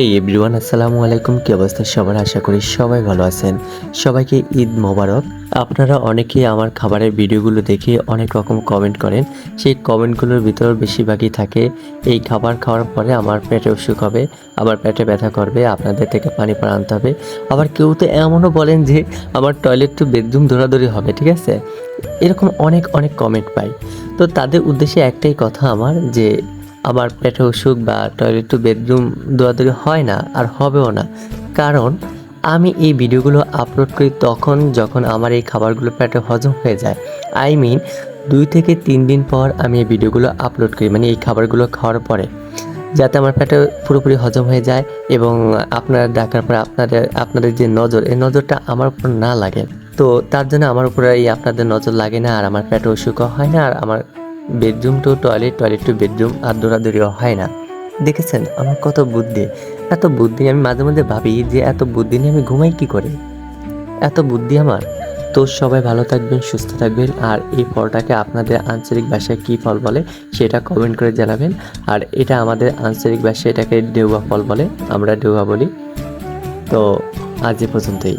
এই এভরিওয়ান আসসালামু আলাইকুম। কি অবস্থা? সবার আশা করি সবাই ভালো আছেন। সবাইকে ঈদ মোবারক। আপনারা অনেকেই আমার খাবারের ভিডিওগুলো দেখে অনেক রকম কমেন্ট করেন। সেই কমেন্টগুলোর ভিতর বেশিরভাগই থাকে, এই খাবার খাওয়ার পরে আমার পেটে অসুখ হবে, আমার পেটে ব্যথা করবে, আপনাদের থেকে পানি পান আনতে হবে। আবার কেউ তো এমনও বলেন যে, আমার টয়লেট টু বেডরুম দৌড়াদৌড়ি হবে। ঠিক আছে? এরকম অনেক অনেক কমেন্ট পাই। তো তাদের উদ্দেশ্যে একটাই কথা আমার যে আমার পেটে অসুখ বা টয়লেট টু বেডরুম দৌড়াদৌড়ি হয় না আর হবেও না। কারণ আমি এই ভিডিওগুলো আপলোড করি তখন যখন আমার এই খাবারগুলো পেটে হজম হয়ে যায়। আই মিন দুই থেকে তিন দিন পর আমি এই ভিডিওগুলো আপলোড করি মানে এই খাবারগুলো খাওয়ার পরে। যাতে আমার পেটে পুরোপুরি হজম হয়ে যায় এবং আপনারা ডাকার পরে আপনাদের আপনাদের যে নজর, এই নজরটা আমার উপর না লাগে। তো তার জন্য আমার উপরে এই আপনাদের নজর লাগে না আর আমার পেটে অসুখও হয় না আর আমার bedroom to toilet toilet to bedroom আর দৌড়াদৌড়িও হয় না। দেখেছেন আমার কত বুদ্ধি? এত বুদ্ধি আমি মাঝে মাঝে ভাবি যে এত বুদ্ধি নিয়ে আমি ঘুমাই কি করে? এত বুদ্ধি আমার। তো সবাই ভালো থাকবেন, সুস্থ থাকবেন আর এই ফলটাকে আপনাদের আঞ্চলিক ভাষায় কী ফল বলে সেটা কমেন্ট করে জানাবেন। আর এটা আমাদের আঞ্চলিক ভাষায় এটাকে ডেউয়া ফল বলে, আমরা ডেউয়া বলি। তো আজ এ পর্যন্তই।